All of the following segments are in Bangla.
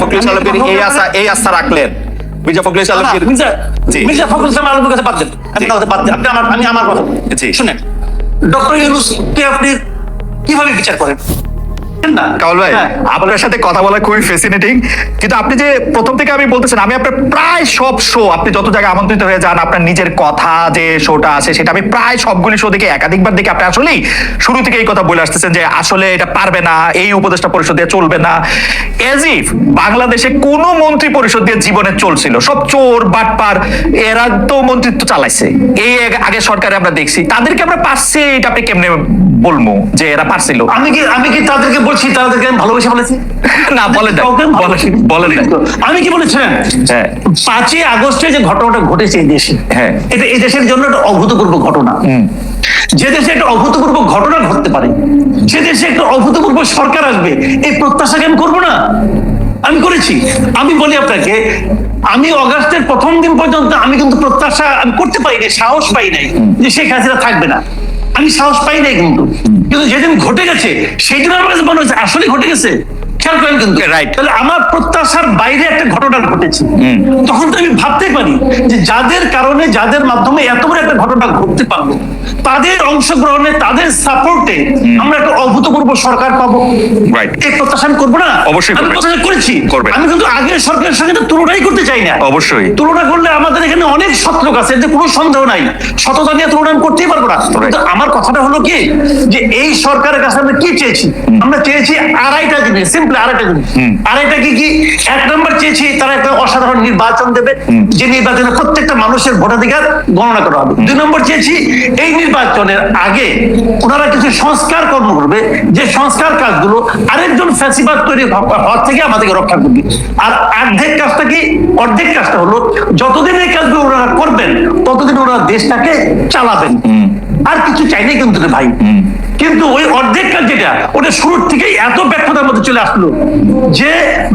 ফখরুল আলমগীর এই আশা এই আশা রাখলেন। মির্জা ফখরুল ইসলাম আলমগীর মির্জা ফখরুল ইসলাম আলমগীর কাছে বাদ দেন। আপনি। কথা বাদ দেন। আপনি আমার আমি আমার কথা। শুনেন। ডক্টর ইউনুসকে আপনি কীভাবে বিচার করেন? কামাল ভাই হ্যাঁ। আপনার সাথে কথা বলা খুবই ফেসিনেটিং কিন্তু আপনি যে প্রথম থেকে আমি বলতেছেন আমি আপনার প্রায় সব শো আপনি যত জায়গায় আমন্ত্রিত হয়ে যান আপনার নিজের কথা যে শোটা আছে সেটা আমি প্রায় সবগুলি শো দেখে একাধিকবার দেখে আপনি আসলেই শুরু থেকে এই কথা বলে আসতেছেন যে আসলে এটা পারবে না এই উপদেষ্টা পরিষদ দিয়ে চলবে না। এজ ইফ বাংলাদেশে কোন মন্ত্রী পরিষদ দিয়ে জীবনে চলছিল। সব চোর বাটপার এরা তো মন্ত্রিত্ব চালাইছে। এই আগে- সরকারে আমরা দেখছি। তাদেরকে আমরা পারছি এটা আপনি কেমনে বলব যে এরা পারছিল? আমি কি আমি কি তাদেরকে বলছি তাদেরকে আমি ভালোবেসে বলেছি না বলেন বলেন আমি কি বলেছিলাম হ্যাঁ। পাঁচই আগস্টে যে ঘটনাটা ঘটেছে এই দেশে হ্যাঁ। এটা এই দেশের জন্য একটা অভূতপূর্ব ঘটনা। যে দেশে একটা অভূতপূর্ব ঘটনা ঘটতে পারে সে দেশে একটা অভূতপূর্ব সরকার আসবে এই আমি করব না। আমি করেছি। আমি বলি আপনাকে আমি অগাস্টের প্রথম দিন পর্যন্ত আমি কিন্তু প্রত্যাশা আমি করতে পারি নাই সাহস পাই নাই যে শেখ হাসিনা থাকবে না। আমি সাহস পাই নাই কিন্তু। কিন্তু যেদিন ঘটে গেছে সেই দিন আমার কাছে মনে হচ্ছে আসলে ঘটে গেছে। খেয়াল করেন কিন্তু. তাহলে আমার প্রত্যাশার বাইরে একটা ঘটনা ঘটেছে। তখন তো আমি ভাবতে পারি যে যাদের কারণে যাদের মাধ্যমে এত বড় একটা ঘটনা ঘটতে পারল তাদের অংশগ্রহণে তাদের সাপোর্টে আমরা একটা অভূতপূর্ব সরকার পাবো. এই প্রত্যাশা আমি করব না? অবশ্যই আমি প্রত্যাশা করেছি। আমি কিন্তু আগের সরকারের সঙ্গে তো তুলনাই করতে চাই না। অবশ্যই। তুলনা করলে আমাদের এখানে অনেক সৎলোক আছে এতে কোনো সন্দেহ নাই। সততা নিয়ে তুলনা আমি করতেই পারব না। আমার কথাটা হলো কি? যে এই সরকারের কাছে আমরা কি চেয়েছি? আমরা চেয়েছি আড়াইটা জিনিস। সিম্পল আড়াইটা জিনিস আড়াইটা কি কি? এক নম্বর চেয়েছি তারা একটা অসাধারণ নির্বাচন দেবে যে নির্বাচনে প্রত্যেকটা মানুষের ভোটাধিকার গণনা করা হবে। দুই নম্বর চেয়েছি এই নির্বাচনের আগে ওনারা কিছু সংস্কার কর্ম করবে যে সংস্কার কাজগুলো আরেকজন ফ্যাসিবাদ তৈরি হওয়ার থেকে আমাদেরকে রক্ষা করবে। আর অর্ধেক কাজটা কি? অর্ধেক কাজটা হলো যতদিন এই কাজগুলো ওনারা করবেন ততদিন ওনারা দেশটাকে চালাবেন। আর কিছু চাইনি কিন্তু ভাই। কিন্তু ওই অর্ধেক কাজ যেটা, ওটা শুরুর থেকেই এত ব্যর্থতার মধ্যে চলে আসলো যে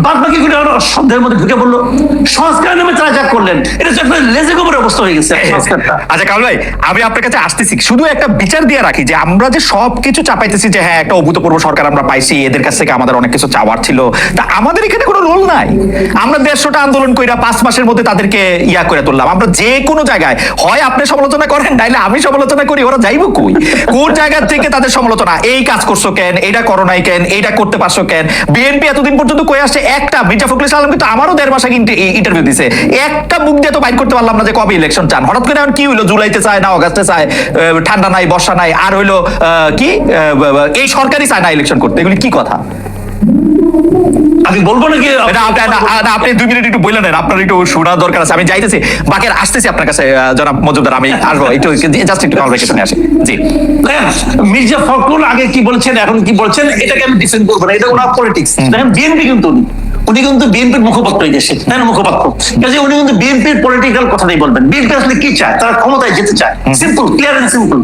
বাদ বাকি গুলো শব্দের মধ্যে ঢুকে পড়ল। সংস্কার নামে তারা যা করলেন, এটা একটা লেজে গোবরের অবস্থা হয়ে গেছে আচ্ছা কাল ভাই, আমি আপনার কাছে আসতেছি। শুধু একটা বিচার দিয়ে রাখি যে আমরা যে সবকিছু চাপাইতেছি যে হ্যাঁ একটা অভূতপূর্ব সরকার আমরা পাইছি, এদের কাছ থেকে আমাদের অনেক কিছু চাওয়ার ছিল, তা আমাদের এখানে কোনো রোল নাই। আমরা দেড়শোটা আন্দোলন কইরা পাঁচ মাসের মধ্যে তাদেরকে ইয়া করে তুললাম। আমরা যে কোনো জায়গায়, হয় আপনি সমালোচনা করেন, নাইলে আমি সমালোচনা করি, ওরা যাইব কই? কোন জায়গা থেকে তাদের সমালোচনা, এই কাজ করছ কেন, এটা করো নাই কেন, এটা করতে পারছ কেন? বিএনপি এতদিন পর্যন্ত কয়ে আসছে একটা, মির্জা ফখরুল ইসলাম কিন্তু আমারও দেড় মাস আগে ইন্টারভিউ দিছে। একটা মুখ দিয়ে তো বাইক করতে পারলাম না যে কবে ইলেকশন চান। হঠাৎ করে এখন কি হইল? জুলাইতে চায় না, অগাস্টে চায় ঠান্ডা নাই, বর্ষা নাই, আর হইল কি এই সরকারই চায় না ইলেকশন করতে। এগুলি কি কথা? আমি বলব নাকি? আপনি- দুই মিনিট একটু বললেন আপনার একটু শোনার দরকার আছে আমি যাইতেছি। বাকি আসতেছি আপনার কাছে জনাব মজুমদার আমি আসব। একটু জাস্ট একটু কনভারসেশনে আসি। জি। মির্জা ফখরুল আগে কি বলছেন এখন কি বলছেন এটাকে আমি ডিফেন্ড করব না এটা ওনার পলিটিক্স দেখেন বিএনপি কিন্তু উনি কিন্তু বিএনপির মুখপাত্র এই দেশে। তাই না মুখপাত্র? কাজে উনি কিন্তু বিএনপির পলিটিক্যাল কথাটাই বলবেন। বিএনপি আসলে কি চায়? তারা ক্ষমতায় যেতে চায়। Simple clear and simple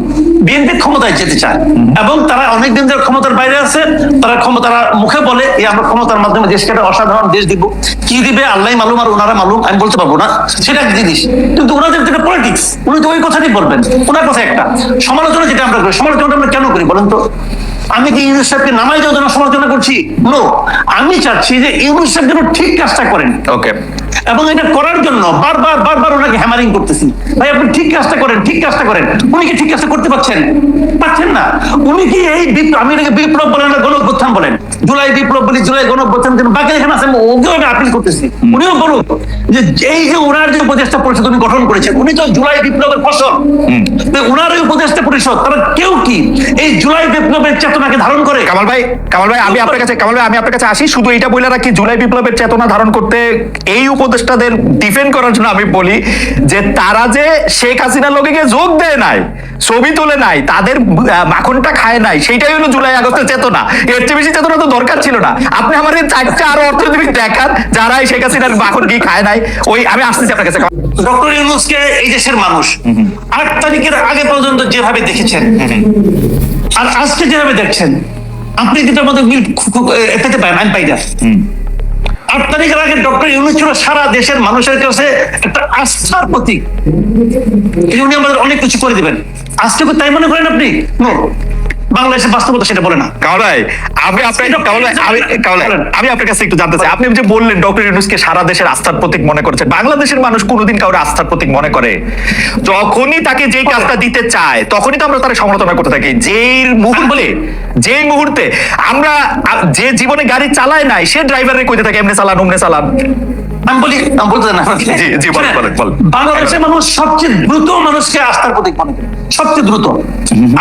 BNP ক্ষমতায় যেতে চায়। এবং তারা অনেকদিন ধরে ক্ষমতার বাইরে আছে। তারা ক্ষমতার মুখে বলে এই আমরা ক্ষমতার মাধ্যমে দেশকে একটা অসাধারণ দেশ দিব। কি দিবে? আল্লাহ মালুম আর ওনারা মালুম। আমি বলতে পারব না। সেটা এক জিনিস। কিন্তু ওনাদের যেটা পলিটিক্স উনি তো ওই কথাটাই বলবেন। ওনার কথা একটা। সমালোচনা যেটা আমরা করি সমালোচনা আমরা কেন করি বলেন তো? আমি কি ইউনিসেফকে নামাই যাওয়ার জন্য সমালোচনা করছি? নো আমি চাচ্ছি যে ইউনিসেফ যেন ঠিক কাজটা করেন। ওকে এবং এটা করার জন্য বারবার বারবার ওনাকে হ্যামারিং করতেছি। ভাই আপনি ঠিক কাজটা করেন ঠিক কাজটা করেন। উনি কি ঠিক কাজটা করতে পারছেন? পারছেন না। উনি কি এই বিপ্লব আমি এটাকে বিপ্লব বলেন না গণ অভ্যুত্থান বলেন। জুলাই বিপ্লব বলি জুলাই গণ অভ্যুত্থান কিন্তু বাকি এখানে আছেন ওকেও আমি আপিল করতেছি। উনিও বলুন যে এই যে ওনার যে উপদেষ্টা পরিষদ উনি গঠন করেছেন উনি তো জুলাই বিপ্লবের ফসল। ওনার ওই উপদেষ্টা পরিষদ তারা কেউ কি এই জুলাই বিপ্লবের চেতনাকে ধারণ করে? কামাল ভাই কামাল ভাই আমি আপনার কাছে কামাল ভাই আমি আপনার কাছে আসি। শুধু এটা বলে রাখি জুলাই বিপ্লবের চেতনা ধারণ করতে এই উপদেষ্টাদের ডিফেন্ড করার জন্য আমি বলি যে তারা যে শেখ হাসিনার লোকে গিয়ে যোগ দেয় নাই ছবি তোলে নাই তাদের মাখনটা খায় নাই সেটাই হলো জুলাই আগস্টের চেতনা। এর চেয়ে বেশি চেতনা তো দরকার ছিল না। আপনি এই চারটা আরও অর্থনীতি দেখান যারা এই শেখ হাসিনার মাখন কি খায় নাই। ওই আমি আসতেছি আপনার কাছে। ডক্টর ইউনুসকে এই দেশের মানুষ আট তারিখের আগে পর্যন্ত যেভাবে দেখেছেন আর আজকে যেভাবে দেখছেন আপনি কিন্তু আমাদের মিল পেতে পারেন আমি পাই না। আট তারিখের আগে ডক্টর ইউনুস ছিল, সারা দেশের মানুষের কাছে একটা আস্থার প্রতীক। উনি আমাদের অনেক কিছু করে দিবেন। আজকে তাই মনে করেন আপনি? বাংলাদেশের বাস্তবতা সেটা বলে না। আমি আপনার কামাল আমি আপনার কাছে একটু জানতে চাই। আপনি যে বললেন ডক্টর ইউনুসকে সারা দেশের আস্থার প্রতীক মনে করেছেন বাংলাদেশের মানুষ কোনোদিন কাউরে আস্থার প্রতীক মনে করে? যখনই তাকে যেই কাজটা দিতে চায় তখনই তো আমরা তার সমালোচনা করতে থাকি। যেই মুহূর্তে যেই মুহূর্তে আমরা যে জীবনে গাড়ি চালায় নাই সে ড্রাইভারে কইতে থাকে এমনি চালান উমনে চালান। বলি বলতে না। বাংলাদেশের মানুষ সবচেয়ে দ্রুত মানুষকে আস্থার প্রতীক মনে করে। সবচেয়ে দ্রুত।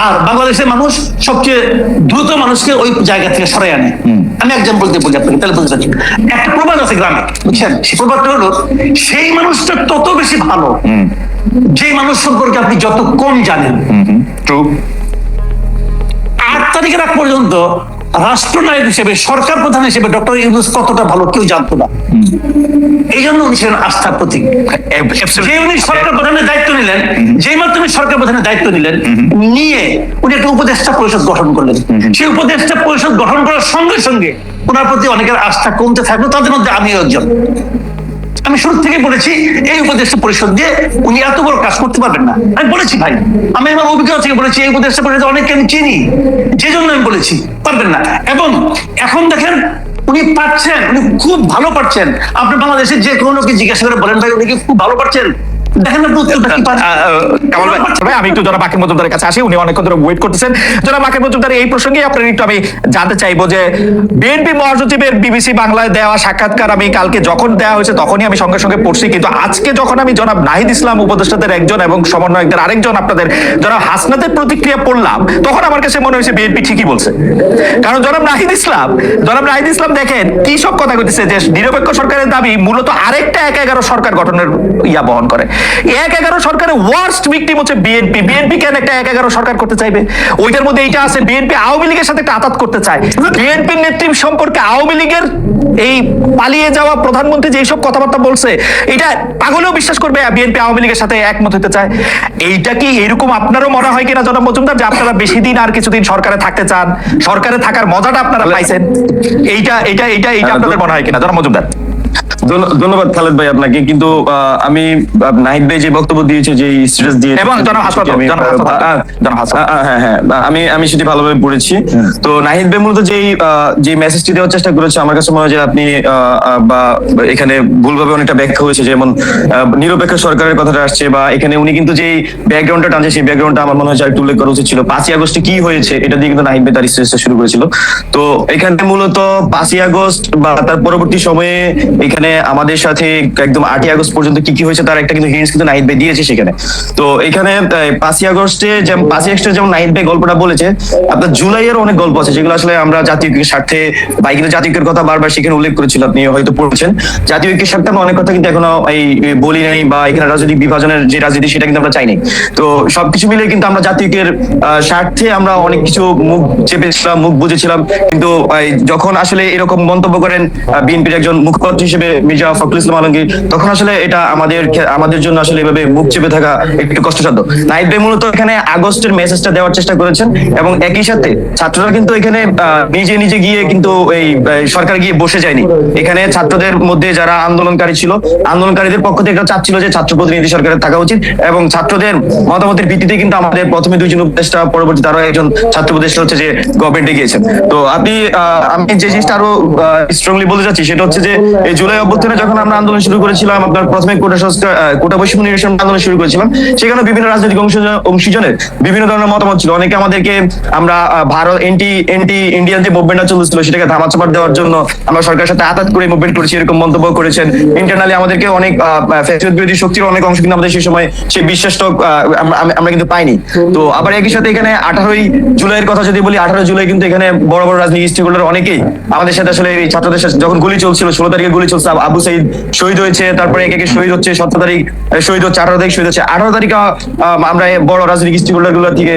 আর বাংলাদেশের মানুষ সবচেয়ে দ্রুত মানুষকে ওই জায়গা থেকে সরাই আনে। আমি এক্সাম্পল দিয়ে বলি আপনাকে তাহলে বুঝতে পারছি একটা প্রবাদ আছে গ্রামে বুঝছেন? সেই প্রবাদটা হলো সেই মানুষটা তত বেশি ভালো যে মানুষ সম্পর্কে আপনি যত কম জানেন ট্রু আট তারিখের আগ পর্যন্ত রাষ্ট্রনায়ক হিসেবে সরকার প্রধান হিসেবে ডক্টর ইউনুস কতটা ভালো কেউ জানতো না। এই জন্য উনি ছিলেন আস্থার প্রতীক। যে উনি সরকার প্রধানের দায়িত্ব নিলেন যে মাধ্যমে সরকার প্রধানের দায়িত্ব নিলেন নিয়ে উনি একটা উপদেষ্টা পরিষদ গঠন করলেন। সেই উপদেষ্টা পরিষদ গঠন করার সঙ্গে সঙ্গে ওনার প্রতি অনেকের আস্থা কমতে থাকল তাদের মধ্যে আমিও একজন। আমি শুরু থেকে বলেছি, এই উপদেষ্টা পরিষদ দিয়ে উনি এত বড় কাজ করতে পারবেন না। আমি বলেছি ভাই, আমি আমার অভিজ্ঞতা থেকে বলেছি, এই উপদেষ্টা পরিষদ অনেককে আমি চিনি। যে জন্য আমি বলেছি, পারবেন না। এবং এখন দেখেন, উনি পাচ্ছেন উনি খুব ভালো পাচ্ছেন আপনি বাংলাদেশে যে কোনো জিজ্ঞাসা করে বলেন ভাই, উনি কি খুব ভালো পাচ্ছেন দেখেন আপনি উত্তরটা কি পাচ্ছেন কামাল ভাই? ভাই, আমি একটু জনাব বাকির মজুমদারের কাছে আসি উনি অনেকক্ষণ ধরে ওয়েট করতেছেন। জনাব বাকির মজুমদার এই প্রসঙ্গে আপনার একটু আমি জানতে চাইব যে বিএনপি মহাসচিবের বিবিসি বাংলায় দেওয়া সাক্ষাৎকার আমি কালকে যখন দেওয়া হয়েছে তখনই আমি সঙ্গে সঙ্গে পড়ছি। কিন্তু আজকে যখন আমি জনাব নাহিদ ইসলাম উপদেষ্টাদের একজন এবং সমন্বয়কদের আরেকজন আপনাদের জনাব হাসনাতের প্রতিক্রিয়া পড়লাম তখন আমার কাছে মনে হয়েছে বিএনপি ঠিকই বলছে। কারণ জনাব নাহিদ ইসলাম জনাব নাহিদ ইসলাম দেখেন কি সব কথা কইতেছে যে নিরপেক্ষ সরকারের দাবি মূলত আরেকটা এক এগারো সরকার গঠনের ইয়া বহন করে। এক এগারো সরকারের ওয়ার্স্ট ভিকটিম হচ্ছে বিএনপি বিএনপি কেন একটা এক এগারো সরকার করতে চাইবে? ওইটার মধ্যে এইটা আছে বিএনপি আওয়ামী লীগের সাথে একটা আতাত করতে চায়। বিএনপির নেতৃত্ব সম্পর্কে আওয়ামী লীগের এই পালিয়ে যাওয়া প্রধানমন্ত্রী যেসব কথাবার্তা বলছে এটা পাগলেও বিশ্বাস করবে বিএনপি আওয়ামী লীগের সাথে একমত হতে চায়। এইটা কি এরকম আপনারও মনে হয় কিনা জনাব মজুমদার যে আপনারা বেশি দিন আর কিছুদিন সরকারে থাকতে চান? সরকারে থাকার মজাটা আপনারা পাইছেন। এইটা এইটা এইটা এইটা আপনাদের মনে হয় কিনা জনাব মজুমদার? ধন্যবাদ খালেদ ভাই আপনাকে। কিন্তু আমি নাহিদ ভাই যে বক্তব্য দিয়েছে যে স্ট্রেস দিয়ে এবং হ্যাঁ হ্যাঁ আমি আমি সেটি ভালোভাবে পড়েছি। তো নাহিদ ভাই মূলত যেই যে মেসেজটি দেওয়ার চেষ্টা করেছে আমার কাছে মনে হয় যে আপনি বা এখানে ভুলভাবে অনেকটা ব্যাখ্যা হয়েছে যেমন নিরপেক্ষ সরকারের কথাটা আসছে বা এখানে উনি কিন্তু যেই ব্যাকগ্রাউন্ডটা টানছে সেই ব্যাকগ্রাউন্ডটা আমার মনে হয় একটু উল্লেখ করা উচিত ছিল। পাঁচই আগস্টে কি হয়েছে এটা দিয়ে কিন্তু নাহিদ ভাই তার স্ট্রেসটা শুরু করেছিল। তো এখানে মূলত পাঁচই আগস্ট বা তার পরবর্তী সময়ে এখানে আমাদের সাথে একদম আটই আগস্ট পর্যন্ত কি কি হয়েছে তার একটা কিন্তু হিন্টস কিন্তু নাহিদ ভাই দিয়েছে সেখানে। তো এখানে পাঁচই আগস্টে যেমন, পাঁচই আগস্টে যেমন নাহিদ ভাই গল্পটা বলেছে, আপনার জুলাইয়ের অনেক গল্প আছে, যেগুলো আসলে আমরা জাতীয় ঐক্যের স্বার্থে বা কিন্তু জাতীয় ঐক্যের কথা বারবার সেখানে উল্লেখ করেছিল, আপনি হয়তো পড়েছেন। জাতীয় ঐক্যের স্বার্থে আমরা অনেক কথা কিন্তু এখনও এই বলি নাই বা এখানে রাজনৈতিক বিভাজনের যে রাজনীতি সেটা কিন্তু আমরা চাই নাই। তো সবকিছু মিলে কিন্তু আমরা জাতীয় ঐক্যের স্বার্থে আমরা অনেক কিছু মুখ চেপেছিলাম, মুখ বুঝেছিলাম কিন্তু যখন আসলে এরকম মন্তব্য করেন বিএনপির একজন মুখপাত্র হিসেবে মির্জা ফখরুল ইসলাম আলমগীর, তখন আসলে এটা আমাদের আমাদের জন্য আসলে এভাবে মুখ চেপে থাকা একটু কষ্টসাধ্য। নাইট ভাই মূলত এখানে আগস্টের মেসেজটা দেওয়ার চেষ্টা করেছেন এবং একই সাথে ছাত্ররা কিন্তু এখানে নিজে নিজে গিয়ে কিন্তু এই সরকার গিয়ে বসে যায়নি। এখানে ছাত্রদের মধ্যে যারা আন্দোলনকারী ছিল, আন্দোলনকারীদের পক্ষ থেকে চাচ্ছিল যে ছাত্র প্রতিনিধি সরকারের থাকা উচিত এবং ছাত্রদের মতামতের ভিত্তিতে কিন্তু আমাদের প্রথমে দুইজন উপদেষ্টা পরবর্তী তারা একজন ছাত্র উপদেষ্টা হচ্ছে যে গভর্নমেন্টে গিয়েছেন। তো আপনি আমি যে জিনিসটা আরও স্ট্রংলি বলতে চাচ্ছি, সেটা হচ্ছে যে জুলাই অভ্যুত্থানে যখন আমরা আন্দোলন শুরু করেছিলাম, আপনার প্রথমে কোটা সংস্কার কোটা বৈষম্য নিরসন আন্দোলন শুরু করেছিলাম সেখানে বিভিন্ন রাজনৈতিক অংশ- অংশীজনের বিভিন্ন ধরনের মতামত ছিল। অনেকে আমাদেরকে, আমরা ভারত এন্টি এন্টি, ইন্ডিয়ান যে মুভমেন্টটা চলছিল, সেটাকে ধামাচাপাট দেওয়ার জন্য আমরা সরকারের সাথে আতাত করে মুভমেন্ট করেছি, এরকম মন্তব্য করেছেন। ইন্টারনালি আমাদেরকে অনেক ফ্যাসিলিটি বিরোধী শক্তির অনেক অংশ কিন্তু আমাদের সেই সময় সেই বিশ্বাসটা আমরা কিন্তু পাইনি। তো আবার একই সাথে এখানে আঠারোই জুলাইয়ের কথা যদি বলি আঠারো জুলাই কিন্তু এখানে বড় বড় রাজনীতি স্টেক অনেকেই। আমাদের সাথে আসলে এই ছাত্রদের সাথে যখন গুলি চলছিল, ষোলো তারিখে গুলি চলছে আব- সাইদ শহীদ হয়েছে, তারপরে একে শহীদ হচ্ছে সতেরো তারিখ শহীদ হচ্ছে, আঠারো তারিখ শহীদ হচ্ছে, আঠারো তারিখ আমরা বড় রাজনৈতিক স্টেক হোল্ডারগুলোর থেকে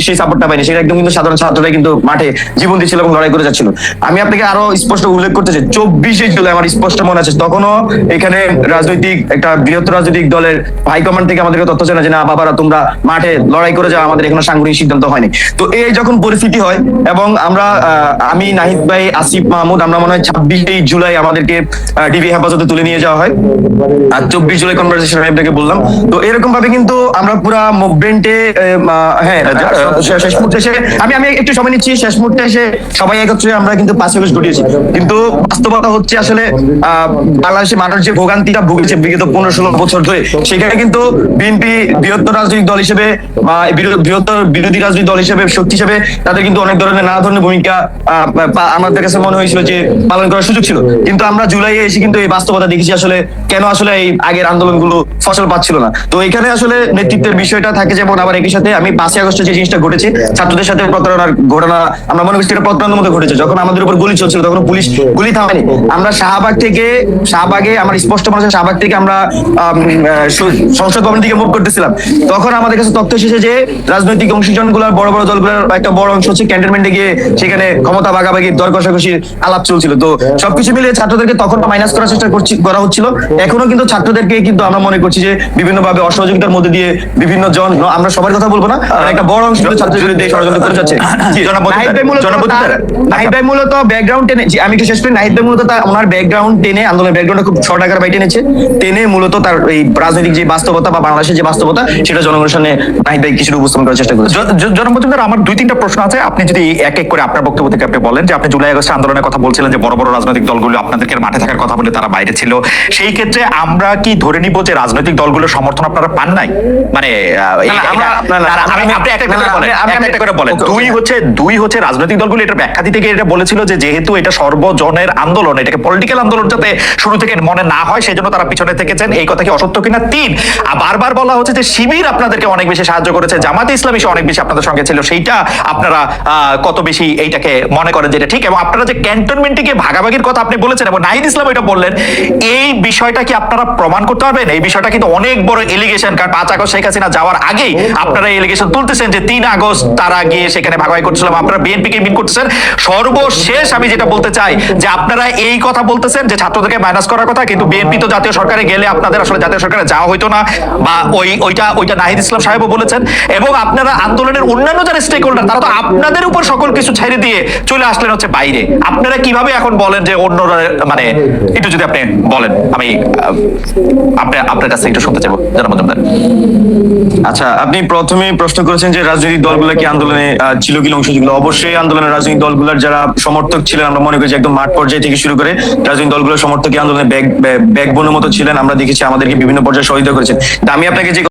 সেই সাপোর্টটা পাইনি। সেটা একদম কিন্তু সাধারণ ছাত্ররা কিন্তু মাঠে জীবন দিচ্ছিল এবং লড়াই করে যাচ্ছিল। আমি আপনাকে আরও স্পষ্ট উল্লেখ করতে চাই। চব্বিশে জুলাই আমার স্পষ্ট মনে আছে। তখনও এখানে রাজনৈতিক, একটা বৃহত্তর রাজনৈতিক দলের হাইকমান্ড থেকে আমাদেরকে তথ্য জানা যে, না, বাবারা, তোমরা মাঠে লড়াই করে যাও, আমাদের এখনও সাংগঠনিক সিদ্ধান্ত হয়নি। তো এই যখন পরিস্থিতি হয় এবং আমরা আমি নাহিদ ভাই, আসিফ মাহমুদ, আমরা মনে হয় ছাব্বিশে জুলাই আমাদেরকে ডিবি হেফাজতে তুলে নিয়ে যাওয়া হয়। আর চব্বিশ জুলাই কনভারসেশন আমি আপনাকে বললাম। তো এরকম ভাবে কিন্তু আমরা পুরা মুভমেন্টে হ্যাঁ শেষ- শেষ মুহূর্তে এসে আমি আমি একটু সময় নিচ্ছি শেষ মুহূর্তে এসে সবাই একত্রে আমরা কিন্তু পাঁচ আগস্ট ঘটিয়েছি। কিন্তু বাস্তবতা হচ্ছে আসলে বাংলাদেশের মানুষ যে ভোগান্তিটা ভুগেছে বিগত পনেরো ষোলো বছর ধরে সেখানে কিন্তু বিএনপি বৃহত্তর রাজনৈতিক দল হিসেবে বা বৃহত্তর বিরোধী রাজনৈতিক দল হিসেবে শক্তি হিসেবে তাদের কিন্তু অনেক ধরনের নানা ধরনের ভূমিকা আহ, আমাদের কাছে মনে হয়েছিল যে পালন করার সুযোগ ছিল। কিন্তু আমরা জুলাইয়ে এসে কিন্তু এই বাস্তবতা দেখেছি আসলে কেন আসলে এই আগের আন্দোলনগুলো ফসল পাচ্ছিল না। তো এখানে আসলে নেতৃত্বের বিষয়টা থাকে যেমন আবার একই সাথে আমি পাঁচই আগস্টে যে জিনিসটা ঘটেছে, ছাত্রদের সাথে প্রতারণার ঘটনা, আমরা মনে করছি এটা প্রতারণার মধ্যে ঘটেছে। যখন আমাদের উপর গুলি চলছিল, তখন পুলিশ গুলি থামেনি। আমরা শাহবাগ থেকে, শাহবাগে, আমার স্পষ্ট মনে শাহবাগ থেকে আমরা সংসদ ভবন দিকে মুভ করতেছিলাম। তখন আমাদের কাছে তথ্য এসেছে যে রাজনৈতিক অংশীজনগুলার বড় বড় দলগুলোর একটা বড় অংশ হচ্ছে ক্যান্টনমেন্টে গিয়ে সেখানে ক্ষমতা ভাগাভাগি দর কষাকষি আলাপ চলছিল। তো সবকিছু মিলিয়ে ছাত্রদেরকে তখন মাইনাস করার চেষ্টা করছি করা হচ্ছিল। এখনও কিন্তু ছাত্রদেরকে কিন্তু আমরা মনে করছি যে বিভিন্ন ভাবে অসহযোগিতার মধ্যে দিয়ে বিভিন্ন জন আমরা সবার কথা বলব না একটা বড় অংশ ছাত্রদের বিরুদ্ধে ষড়যন্ত্র করে যাচ্ছে। নাহিদ ভাই মূলত ব্যাকগ্রাউন্ড টেনে আমি একটু শেষ করি নাহিদ ভাই মূলত তার ওনার ব্যাকগ্রাউন্ড টেনে আন্দোলনের ব্যাকগ্রাউন্ড খুব শর্ট আকার বাই টেনেছে টেনে মূলত তার এই রাজনৈতিক যে বাস্তবতা বা বাংলাদেশের যে বাস্তবতা সেটা জনগণের সামনে নাহিদ ভাই কিছুটা উপস্থাপন করার চেষ্টা করেছে। আমার দুই তিনটা প্রশ্ন আছে। আপনি যদি এক এক করে আপনার বক্তব্য থেকে আপনি বলেন যে আপনি জুলাই আগস্ট আন্দোলনের কথা বলছিলেন যে বড় বড় রাজনৈতিক দলগুলো আপনাদেরকে মাঠে থাকার কথা বলে তারা বাইরে ছিল। সেই ক্ষেত্রে আমরা কি ধরে নিব যে রাজনৈতিক দলগুলোর সমর্থন আপনারা পান নাই? মানে। দুই হচ্ছে দুই হচ্ছে রাজনৈতিক দলগুলো এটা ব্যাখ্যা দিতে গিয়ে এটা বলেছিল যে যেহেতু এটা সর্বজনের আন্দোলন এটাকে পলিটিক্যাল আন্দোলন যাতে শুরু থেকে মনে না হয় সেই জন্য তারা পিছনে থেকেছেন। এই কথা কি অসত্য কিনা? তিন বারবার বলা হচ্ছে যে শিবির আপনাদেরকে অনেক বেশি সাহায্য করেছে জামাতে ইসলামী সে অনেক বেশি আপনাদের সঙ্গে ছিল সেইটা আপনারা আহ, কত বেশি এইটাকে মনে করেন যেটা ঠিক। এবং আপনারা যে ক্যান্টনমেন্টে গিয়ে ভাগাভাগির কথা আপনি বলেছেন এবং নাহিদ ইসলাম এটা বললেন এই বিষয়টা কি আপনারা প্রমাণ করতে পারবেন? এই বিষয়টা কিন্তু অনেক বড় এলিগেশন কারণ পাঁচ আগস্ট শেখ হাসিনা যাওয়ার আগেই আপনারা এলিগেশন তুলতেছেন যে তিন আগস্ট তারা গিয়ে সেখানে ভাগাভাগি করছিলাম আপনারা মিন করতেছেন। সর্বশেষ আমি যেটা বলতে চাই যে আপনারা এই কথা বলতেছেন যে ছাত্রদেরকে মাইনাস করার কথা কিন্তু বিএনপি তো জাতীয় সরকারে গেলে আপনাদের আসলে জাতীয় সরকারে যাওয়া হইতো না বা ওই ওইটা ওইটা নাহিদ ইসলাম সাহেবও বলেছেন। এবং আপনারা আন্দোলনের অন্যান্য যারা স্টেক হোল্ডার তারা তো আপনাদের উপর সকল কিছু ছেড়ে দিয়ে চলে আসলেন হচ্ছে বাইরে। আপনারা কীভাবে এখন বলেন যে অন্যরা মানে একটু যদি আপনি বলেন আমি আহ, আপনার কাছে একটু শুনতে চাইব জানা মজুমদার। আচ্ছা আপনি প্রথমে প্রশ্ন করেছেন যে রাজনৈতিক দলগুলো কি আন্দোলনে ছিল কি অংশ ছিল? অবশ্যই আন্দোলনের রাজনৈতিক দলগুলোর যারা সমর্থক ছিলেন আমরা মনে করি একদম মাঠ পর্যায়ে থেকে শুরু করে রাজনৈতিক দলগুলোর সমর্থক আন্দোলনে ব্যাগ ব্যাগ মতো ছিলেন। আমরা দেখেছি আমাদেরকে বিভিন্ন পর্যায়ে সহযোগিতা করেছেন। আমি আপনাকে যে